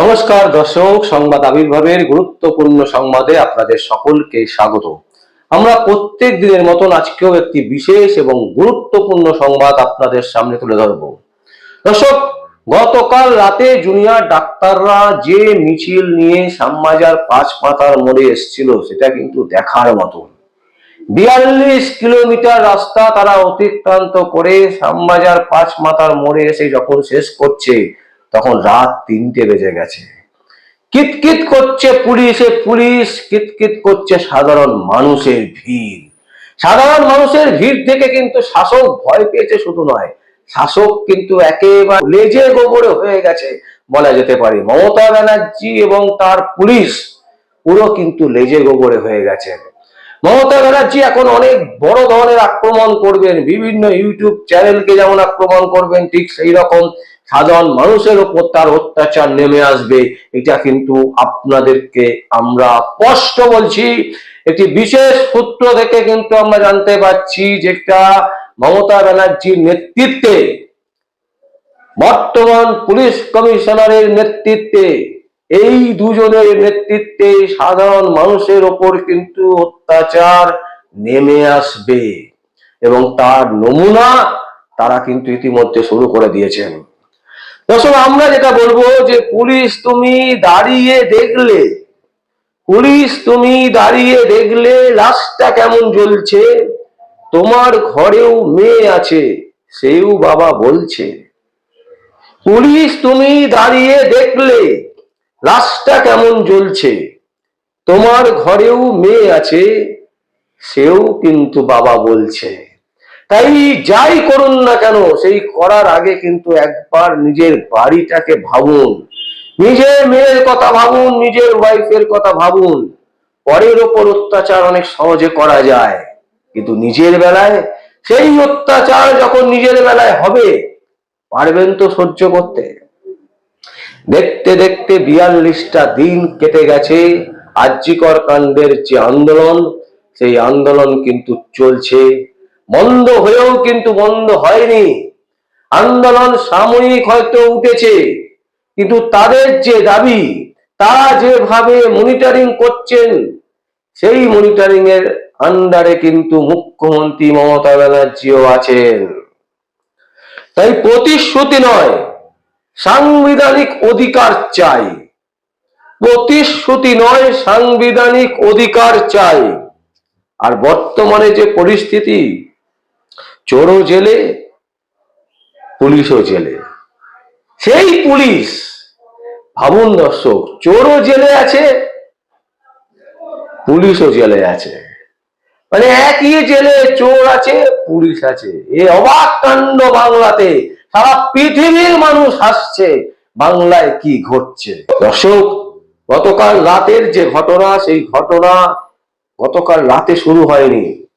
নমস্কার, দর্শক, সংবাদ আবির্ভাবের গুরুত্বপূর্ণ সংবাদে আপনাদের সকলকে স্বাগত। আমরা প্রত্যেক দিনের মতন আজকেও একটি বিশেষ এবং গুরুত্বপূর্ণ সংবাদ আপনাদের সামনে তুলে ধরব। দর্শক, গতকাল রাতে জুনিয়র ডাক্তাররা যে মিছিল নিয়ে শ্যামবাজার পাঁচ পাতার মোড়ে এসেছিল, সেটা কিন্তু দেখার মতন। বিয়াল্লিশ কিলোমিটার রাস্তা তারা অতিক্রান্ত করে শ্যামবাজার পাঁচ মাথার মোড়ে এসে যখন শেষ করছে তখন রাত তিনটে বেজে গেছে। কিতকিত করছে পুলিশে পুলিশ, কিতকিত করছে সাধারণ মানুষের ভিড়। সাধারণ মানুষের ভিড় থেকে কিন্তু শাসক ভয় পেয়েছে শুধু নয়, শাসক কিন্তু একেবারে লেজে গোবরে হয়ে গেছে বলা যেতে পারে। মমতা ব্যানার্জি এবং তার পুলিশ পুরো কিন্তু লেজে গোবরে হয়ে গেছে। মমতা ব্যানার্জি এখন অনেক বড় ধরনের আক্রমণ করবেন, বিভিন্ন ইউটিউব চ্যানেলকে যেমন আক্রমণ করবেন, ঠিক সেই রকম সাধারণ মানুষের ওপর তার অত্যাচার নেমে আসবে, এটা কিন্তু আপনাদেরকে আমরা স্পষ্ট বলছি। একটি বিশেষ সূত্র থেকে কিন্তু আমরা জানতে পারছি যেটা মমতা ব্যানার্জির নেতৃত্বে, বর্তমান পুলিশ কমিশনারের নেতৃত্বে, এই দুজনের নেতৃত্বে সাধারণ মানুষের ওপর কিন্তু অত্যাচার নেমে আসবে। এবং তার নমুনা তারা কিন্তু ইতিমধ্যে শুরু করে দিয়েছেন। দর্শক আমরা যেটা বলব যে পুলিশ তুমি দাঁড়িয়ে দেখলে, পুলিশ তুমি দাঁড়িয়ে দেখলে লাশটা কেমন জ্বলছে, তোমার ঘরেও মেয়ে আছে, সেও বাবা বলছে। পুলিশ তুমি দাঁড়িয়ে দেখলে লাশটা কেমন জ্বলছে, তোমার ঘরেও মেয়ে আছে, সেও কিন্তু বাবা বলছে। তাই যাই করুন না কেন, সেই করার আগে কিন্তু একবার নিজের বাড়িটাকে ভাবুন। নিজের মেয়ের কথা ভাবুন, নিজের ওয়াইফের কথা ভাবুন। পরের ওপর অত্যাচার অনেক সহজে করা যায়। কিন্তু নিজের বেলায়, সেই অত্যাচার যখন নিজের বেলায় হবে, পারবেন তো সহ্য করতে। দেখতে দেখতে বিয়াল্লিশটা দিন কেটে গেছে, আর্যিকর কাণ্ডের যে আন্দোলন, সেই আন্দোলন কিন্তু চলছে। বন্ধ হয়েও কিন্তু বন্ধ হয়নি। আন্দোলন সাময়িক হয়তো উঠেছে, কিন্তু তাদের যে দাবি তারা যেভাবে মনিটরিং করছেন, সেই মনিটরিং এর আন্ডারে কিন্তু মুখ্যমন্ত্রী মমতা ব্যানার্জিও আছেন। তাই প্রতিশ্রুতি নয়, সাংবিধানিক অধিকার চাই। প্রতিশ্রুতি নয়, সাংবিধানিক অধিকার চাই। আর বর্তমানে যে পরিস্থিতি চোরও জেলে, পুলিশও জেলে। সেই পুলিশ, ভাবুন দর্শক, চোরও জেলে আছে, পুলিশও জেলে আছে। মানে একই জেলে চোর আছে, পুলিশ আছে। এ অবাক কাণ্ড বাংলাতে, সারা পৃথিবীর মানুষ হাসছে, বাংলায় কি ঘটছে? দর্শক, গতকাল রাতের যে ঘটনা, সেই ঘটনা গতকাল রাতে শুরু হয়নি।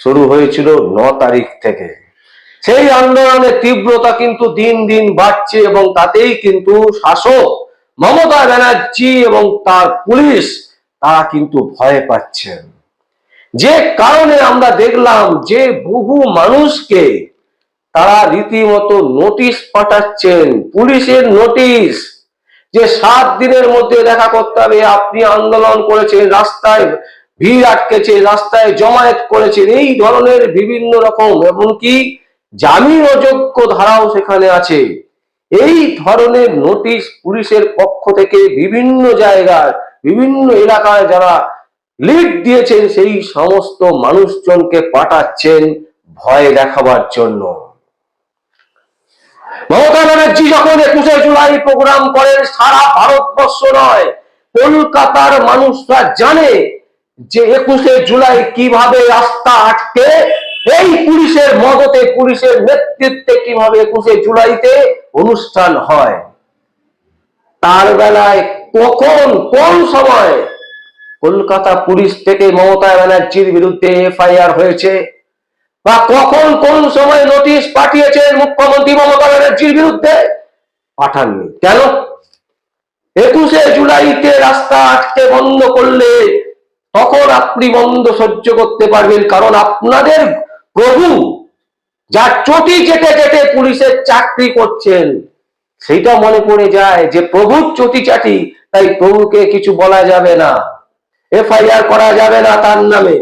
শুরু হয়েছিল ন তারিখ থেকে। সেই আন্দোলনের তীব্রতা কিন্তু দিন দিন বাড়ছে এবং তাতেই কিন্তু শাসক মমতা ব্যানার্জি এবং তার পুলিশ, তারা কিন্তু ভয় পাচ্ছেন। যে কারণে আমরা দেখলাম যে বহু মানুষকে তারা রীতিমতো নোটিশ পাঠাচ্ছেন, পুলিশের নোটিশ, যে সাত দিনের মধ্যে দেখা করতে হবে, আপনি আন্দোলন করেছেন, রাস্তায় ভিড় আটকেছে, রাস্তায় জমায়েত করেছেন এই ধরনের বিভিন্ন রকম, এমনকি জামিন অযোগ্য ধারাও সেখানে আছে। এই ধরনের নোটিশ পুলিশের পক্ষ থেকে বিভিন্ন জায়গায়, বিভিন্ন এলাকায় যারা লিড দিয়েছেন, সেই সমস্ত মানুষজনকে পাঠাচ্ছেন ভয় দেখাবার জন্য। মমতা ব্যানার্জি যখন একুশে জুলাই প্রোগ্রাম করেন, সারা ভারতবর্ষ নয়, কলকাতার মানুষরা জানে যে একুশে জুলাই কীভাবে রাস্তা আটকে, এই পুলিশের মদতে, পুলিশের নেতৃত্বে কীভাবে একুশে জুলাইতে অনুষ্ঠান হয়? তার বেলায় কখন, কোন সময় কলকাতা পুলিশ থেকে মমতা ব্যানার্জির বিরুদ্ধে এফআইআর হয়েছে? বা কখন, কোন সময় নোটিশ পাঠিয়েছেন মুখ্যমন্ত্রী মমতা ব্যানার্জির বিরুদ্ধে? পাঠাননি। কেন? একুশে জুলাইতে রাস্তা আটকে বন্ধ করলে তখন আপনি বন্ধ সহ্য করতে পারবেন, কারণ আপনাদের প্রভু যা চটি চেটে চেটে পুলিশের চাকরি করছেন, সেটা মনে পড়ে যায় যে প্রভুর চটি চাটি, তাই প্রভুকে কিছু বলা যাবে না। এফআইআর করা যাবে না তার নামে।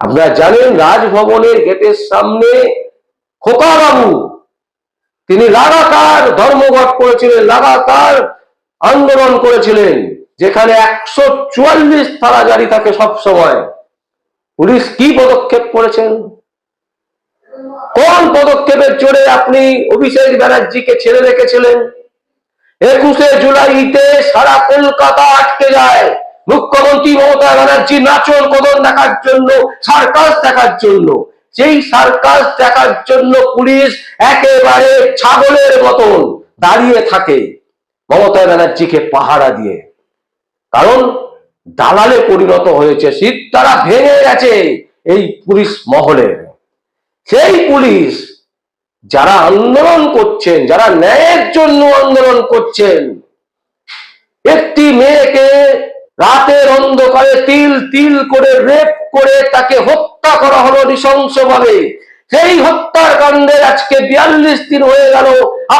আপনারা জানেন রাজভবনের গেটের সামনে খোকা বাবু তিনি লাগাতার ধর্মঘট করেছিলেন, লাগাতার আন্দোলন করেছিলেন। যেখানে একশো চুয়াল্লিশ ধারা জারি থাকে সব সময়। পুলিশ কি পদক্ষেপ করেছেন? কোন পদক্ষেপের জোরে আপনি অভিষেক ব্যানার্জিকে ছেড়ে রেখেছিলেন? একুশে জুলাইতে সারা কলকাতা আটকে যায়। মুখ্যমন্ত্রী মমতা ব্যানার্জি নাচন কদন দেখার জন্য, সার্কাস দেখার জন্য। সেই সার্কাস দেখার জন্য পুলিশ একেবারে ছাগলের মতন দাঁড়িয়ে থাকে মমতা ব্যানার্জিকে পাহারা দিয়ে। কারণ দালালে পরিণত হয়েছে শীত, তারা ভেঙে গেছে এই পুলিশ মহলের সেই পুলিশ যারা আন্দোলন করছেন, যারা ন্যায়ের জন্য আন্দোলন করছেন, একটি মেয়েকে রাতের অন্ধকারে তিল তিল করে রেপ করে তাকে হত্যা করা হলো নৃশংসভাবে। সেই হত্যার কাণ্ডে আজকে বিয়াল্লিশ দিন হয়ে গেল।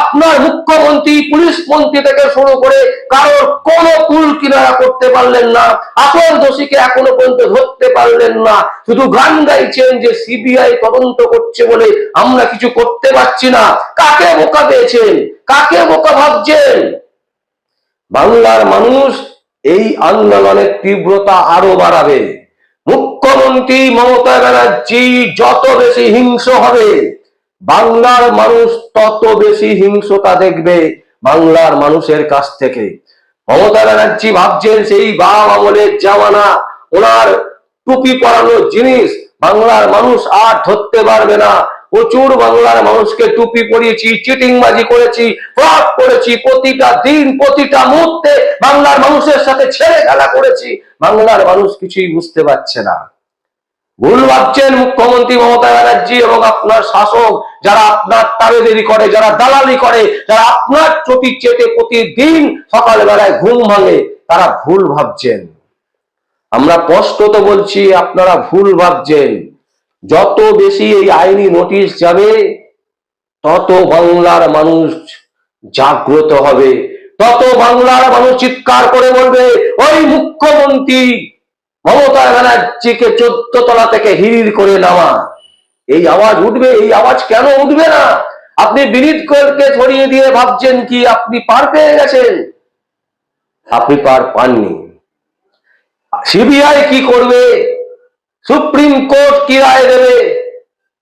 আপনার মুখ্যমন্ত্রী, পুলিশ মন্ত্রী থেকে শুরু করে কারোর কোনো কুল কিনারা করতে পারলেন না, আসল দোষীকে এখনও পর্যন্ত ধরতে পারলেন না। শুধু গান গাইছেন যে সিবিআই তদন্ত করছে বলে আমরা কিছু করতে পারছি না। কাকে বোকা পেয়েছেন কাকে বোকা ভাবছেন? বাংলার মানুষ এই আন্দোলনের তীব্রতা আরও বাড়াবে। মুখ্যমন্ত্রী মমতা ব্যানার্জি, যত বেশি হিংস্র হবে, বাংলার মানুষ তত বেশি হিংস্রতা দেখবে বাংলার মানুষের কাছ থেকে। মমতা ব্যানার্জি ভাবছেন সেই বাম আমলের জামানা, ওনার টুপি পরানো জিনিস বাংলার মানুষ আর ধরতে পারবে না। প্রচুর বাংলার মানুষকে টুপি পরিয়েছি, চিটিংবাজি করেছি, ফ্রড করেছি, প্রতিটা দিন, প্রতিটা মুহূর্তে বাংলার মানুষের সাথে ছেড়ে খেলা করেছি। বাংলার মানুষ কিছুই বুঝতে পারছে না। ভুল ভাবছেন মুখ্যমন্ত্রী মমতা ব্যানার্জি এবং আপনার শাসক, যারা আপনার তাবেদারি করে যারা দালালি করে, যারা আপনার চটি চেটে প্রতিদিন সকালবেলায় ঘুম ভাঙে, তারা ভুল ভাবছেন। আমরা স্পষ্ট তো বলছি, আপনারা ভুল ভাবছেন। যত বেশি এই আইনি নোটিশ যাবে, তত বাংলার মানুষ জাগ্রত হবে। তত বাংলার মানুষ চিৎকার করে বলবে, ওই মুখ্যমন্ত্রী মমতা ব্যানার্জিকে চোদ্দ তলা থেকে হিরির করে নেওয়া এই আওয়াজ উঠবে, এই আওয়াজ কেন উঠবে না? আপনি বিনীত গোয়েলকে ছড়িয়ে দিয়ে ভাবছেন কি আপনি পার পেয়ে গেছেন? আপনি পার পাননি। সিবিআই কি করবে? সুপ্রিম কোর্ট কি রায় দেবে?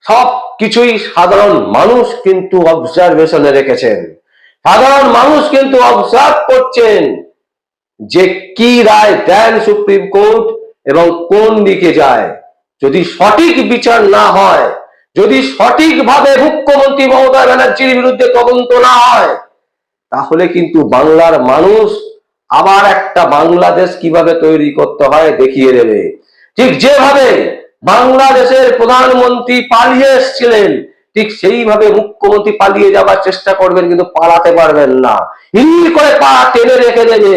সব কিছুই সাধারণ মানুষ কিন্তু অবজারভেশনে রেখেছেন। সাধারণ মানুষ কিন্তু অবজার্ভ করছেন যে কি রায় দেন সুপ্রিম কোর্ট? এবং কোন দিকে যায়? যদি সঠিক বিচার না হয়, যদি সঠিকভাবে মুখ্যমন্ত্রী মমতা ব্যানার্জির বিরুদ্ধে তদন্ত না হয়, তাহলে কিন্তু বাংলার মানুষ আবার একটা বাংলাদেশ কীভাবে তৈরি করতে হয় দেখিয়ে দেবে। ঠিক যেভাবে বাংলাদেশের প্রধানমন্ত্রী পালিয়ে এসেছিলেন, ঠিক সেইভাবে মুখ্যমন্ত্রী পালিয়ে যাবার চেষ্টা করবেন কিন্তু পালাতে পারবেন না। হিল করে পা টেনে রেখে দেবে।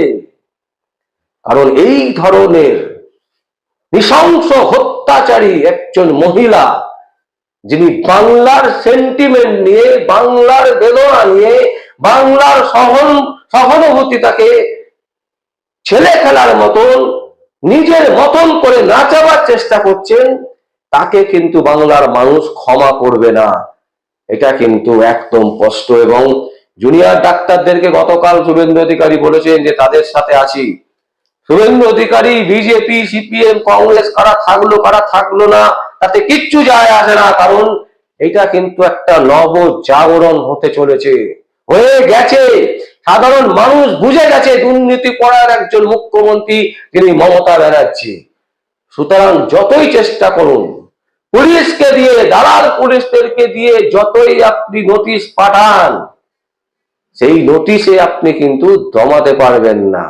কারণ এই ধরনের নৃশংস হত্যাচারী একজন মহিলা, যিনি বাংলার সেন্টিমেন্ট নিয়ে, বাংলার বেদনা নিয়ে, বাংলার সহন, সহানুভূতি তাকে ছেলে খেলার মতন, নিজের মতন করে নাচাবার চেষ্টা করছেন, তাকে কিন্তু বাংলার মানুষ ক্ষমা করবে না। এটা কিন্তু একদম স্পষ্ট এবং জুনিয়র ডাক্তারদেরকে গতকাল শুভেন্দু অধিকারী বলেছেন যে তাদের সাথে আছি। শুভেন্দু অধিকারী, বিজেপি, সিপিএম, কংগ্রেস, কারা থাকল কারা থাকল না, তাতে কিচ্ছু যায় আসে না, কারণ এটা কিন্তু একটা নব জাগরণ হতে চলেছে। হয়ে গেছে। সাধারণ মানুষ বুঝে গেছে দুর্নীতি করার একজন মুখ্যমন্ত্রী তিনি মমতা ব্যানার্জি। সুতরাং যতই চেষ্টা করুন, পুলিশকে দিয়ে, দালাল পুলিশদেরকে দিয়ে যতই আপনি নোটিশ পাঠান, সেই নোটিশে আপনি কিন্তু দমাতে পারবেন না।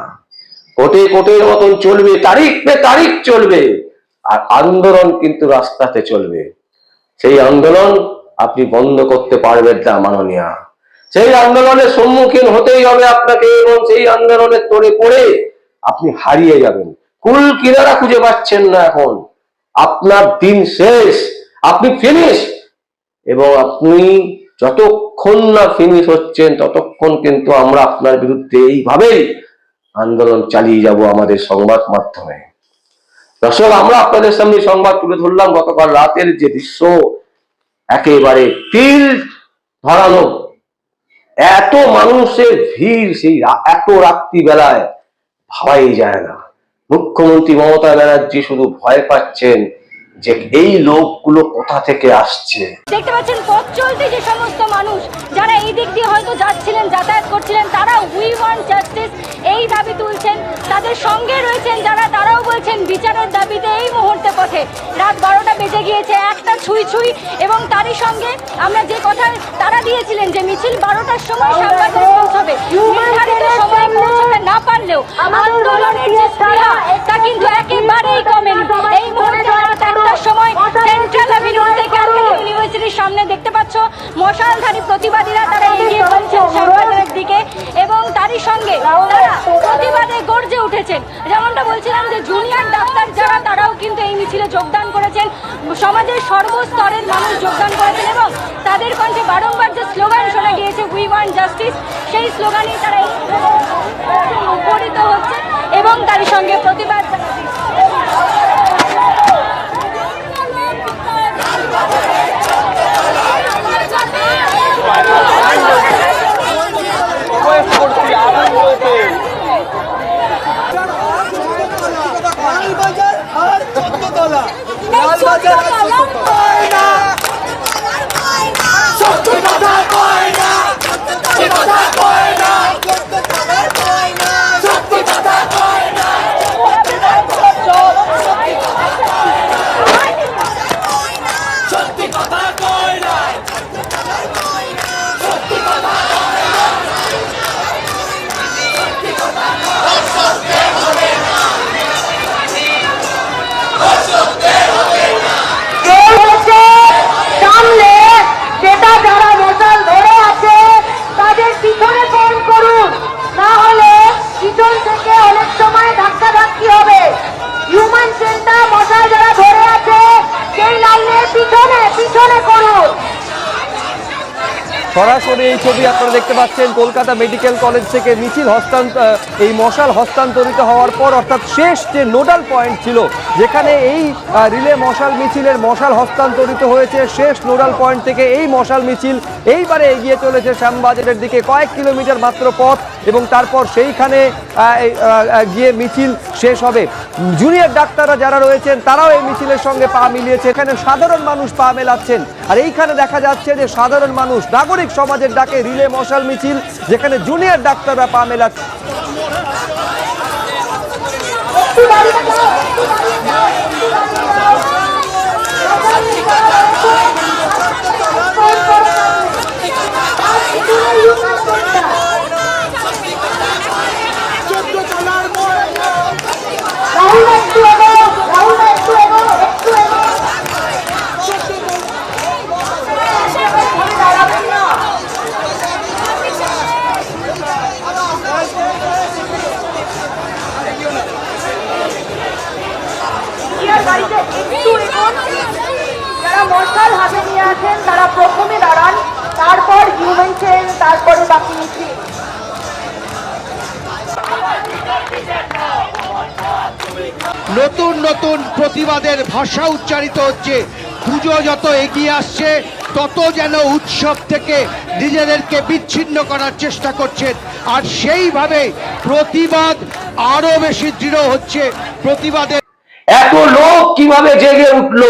কোটে কোটের মতন চলবে, তারিখ পে তারিখ চলবে। আর আন্দোলন কিন্তু রাস্তাতে চলবে। সেই আন্দোলন আপনি বন্ধ করতে পারবেন না, মাননীয়া। সেই আন্দোলনের সম্মুখীন হতেই হবে আপনাকে এবং সেই আন্দোলনের তোড়ে পড়ে আপনি হারিয়ে যাবেন। কুল কিনারা খুঁজে পাচ্ছেন না এখন। আপনার দিন শেষ, আপনি ফিনিশ এবং আপনি যতক্ষণ না ফিনিশ হচ্ছেন, ততক্ষণ কিন্তু আমরা আপনার বিরুদ্ধে এইভাবেই আন্দোলন চালিয়ে যাব আমাদের সংবাদ মাধ্যমে। দর্শক, আমরা আপনাদের সামনে সংবাদ তুলে ধরলাম। গতকাল রাতের যে দৃশ্য, একেবারে তিল ধরানো। এত মানুষের ভিড় সেই এত রাত্রি বেলায় ভাবাই যায় না। মুখ্যমন্ত্রী মমতা ব্যানার্জি শুধু ভয় পাচ্ছেন যে এই লোকগুলো কোথা থেকে আসছে? দেখতে পাচ্ছেন পথ চলতে যে সমস্ত মানুষ যারা এই দিক দিয়ে হয়তো যাচ্ছিলেন যাতায়াত করছিলেন তারা উই ওয়ান্ট জাস্টিস এই দাবি তুলছেন। তাদের সঙ্গে রয়েছেন যারা তারাও বলছেন বিচারের দাবিতে এই মুহূর্তে পথে। রাত বারোটা বেজে গিয়েছে একটা ছুঁই ছুঁই এবং তারই সঙ্গে আমরা যে কথা তারা দিয়েছিলেন যে মিছিল বারোটার সময় সাংবাদিক পৌঁছবে। নির্ধারিত সময় পৌঁছাতে না পারলেও আন্দোলনের যে স্পৃহা তা কিন্তু একেবারেই কমেনি। এই মুহূর্তে একটার সময় সেন্ট্রাল অ্যাভিনিউ থেকে ইউনিভার্সিটির সামনে দেখতে পাচ্ছ মশালধারী প্রতিবাদীরা তারা এগিয়ে চলছেন সাংবাদিকের দিকে এবং তারই সঙ্গে তারা প্রতিবাদে গর্জে উঠেছেন। যেমনটা বলছিলাম যে জুনিয়র ডাক্তার যারা, তারাও কিন্তু এই মিছিলে যোগদান করেছেন। সমাজের সর্বস্তরের মানুষ যোগদান করেছেন এবং তাদের কণ্ঠে বারংবার যে স্লোগান শোনা গিয়েছে উই ওয়ান্ট জাস্টিস সেই স্লোগানেই তারা এই মুখরিত হচ্ছে এবং তারই সঙ্গে প্রতিবাদ জানাচ্ছে। লালবাজার আর চোদ্দতলা লালবাজার আর চোদ্দতলা সত্য কথা কয় না সত্য কথা কয় না সত্য কথা কয় না সত্যি কথা কয় না কেউ হচ্ছে সামনে সেটা যারা মশাল ধরে আছে তাদের পিছনে ফোন করুন না হলে পিছন থেকে অনেক সময় ধাক্কা ধাক্কি হবে। হিউম্যান যারা ধরে আছে, সেই পিছনে পিছনে করুন। সরাসরি এই ছবি আপনারা দেখতে পাচ্ছেন, কলকাতা মেডিকেল কলেজ থেকে মিছিল হস্তান্তর এই মশাল হস্তান্তরিত হওয়ার পর অর্থাৎ শেষ যে নোডাল পয়েন্ট ছিল, যেখানে এই রিলে মশাল মিছিলের মশাল হস্তান্তরিত হয়েছে, শেষ নোডাল পয়েন্ট থেকে এই মশাল মিছিল এইবারে এগিয়ে চলেছে শ্যামবাজারের দিকে কয়েক কিলোমিটার মাত্র পথ এবং তারপর সেইখানে গিয়ে মিছিল শেষ হবে। জুনিয়র ডাক্তাররা যারা রয়েছেন, তারাও এই মিছিলের সঙ্গে পা মিলিয়েছে। এখানে সাধারণ মানুষ পা মেলাচ্ছেন। আর এইখানে দেখা যাচ্ছে যে সাধারণ মানুষ নাগরিক সমাজের ডাকে রিলে মশাল মিছিল, যেখানে জুনিয়র ডাক্তাররা পা মেলাচ্ছে যাও, একটু দাঁড়িয়ে যাও, একটু দাঁড়িয়ে যাও। ফোন করো না। আর পিছনে human center। চোদ্দতলার মোড় রাহুল একটু এগো রাহুল একটু এগো একটু এগো দাঁড়াবেন না ইয়ার বাড়িতে একটু এগোন যারা মশাল হাতে নিয়ে আছেন তারা প্রথমে দাঁড়ান তারপর হিউম্যান চেন তারপরে বাকি মিছিল নতুন নতুন প্রতিবাদের ভাষা উচ্চারিত হচ্ছে। পুজো যত এগিয়ে আসছে, তত যেন উৎসব থেকে নিজেদেরকে বিচ্ছিন্ন করার চেষ্টা করছেন। আর সেইভাবে প্রতিবাদ আরও বেশি দৃঢ় হচ্ছে। প্রতিবাদের এত লোক কীভাবে জেগে উঠল?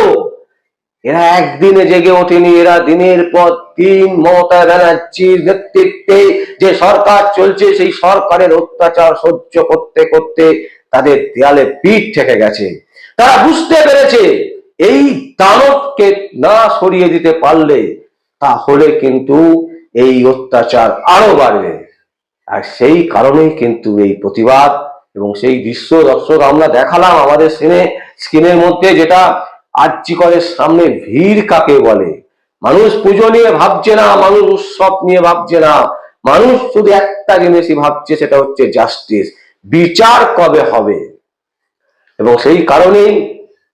এরা একদিনে জেগে ওঠেনি, এরা দিনের পর দিন মমতা ব্যানার্জির নেতৃত্বে যে সরকার চলছে, সেই সরকারের অত্যাচার সহ্য করতে করতে তাদের দেয়ালে পিঠ ঠেকে গেছে। তারা বুঝতে পেরেছে, এই দানবকে না সরিয়ে দিতে পারলে তাহলে কিন্তু এই অত্যাচার আরও বাড়বে। আর সেই কারণেই কিন্তু এই প্রতিবাদ এবং সেই দৃশ্য দর্শক আমরা দেখালাম আমাদের সিনে স্ক্রিনের মধ্যে যেটা আর্যিকরের সামনে ভিড় কাকে বলে? মানুষ পুজো নিয়ে ভাবছে না, মানুষ উৎসব নিয়ে ভাবছে না। মানুষ শুধু একটা জিনিসই ভাবছে, সেটা হচ্ছে জাস্টিস বিচার কবে হবে? এবং সেই কারণেই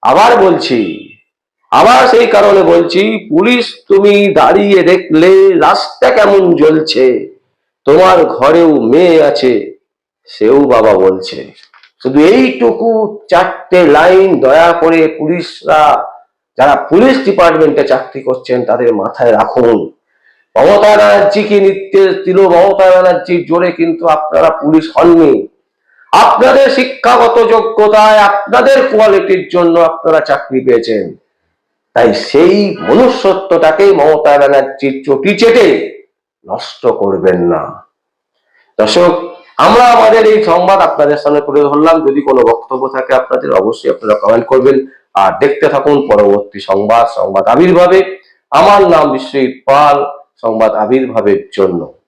আবার বলছি, আবার সেই কারণে বলছি, পুলিশ তুমি দাঁড়িয়ে দেখলে রাস্তা কেমন জ্বলছে, তোমার ঘরেও মেয়ে আছে, সেও বাবা বলছে। শুধু এইটুকু চারটে লাইন দয়া করে পুলিশরা, যারা পুলিশ ডিপার্টমেন্টে চাকরি করছেন, তাদের মাথায় রাখুন। মমতা ব্যানার্জিকে নির্দেশ দিল, মমতা ব্যানার্জির জোরে কিন্তু আপনারা পুলিশ হননি। আপনাদের শিক্ষাগত যোগ্যতায়, আপনাদের কোয়ালিটির জন্য আপনারা চাকরি পেয়েছেন। তাই সেই মনুষ্যত্বটাকে মমতা ব্যানার্জির চটি চেটে নষ্ট করবেন না। দর্শক, আমরা আমাদের এই সংবাদ আপনাদের সামনে তুলে ধরলাম। যদি কোনো বক্তব্য থাকে আপনাদের, অবশ্যই আপনারা কমেন্ট করবেন। আর দেখতে থাকুন পরবর্তী সংবাদ সংবাদ আবির্ভাবে। আমার নাম বিশ্বজিৎ পাল, সংবাদ আবির্ভাবের জন্য।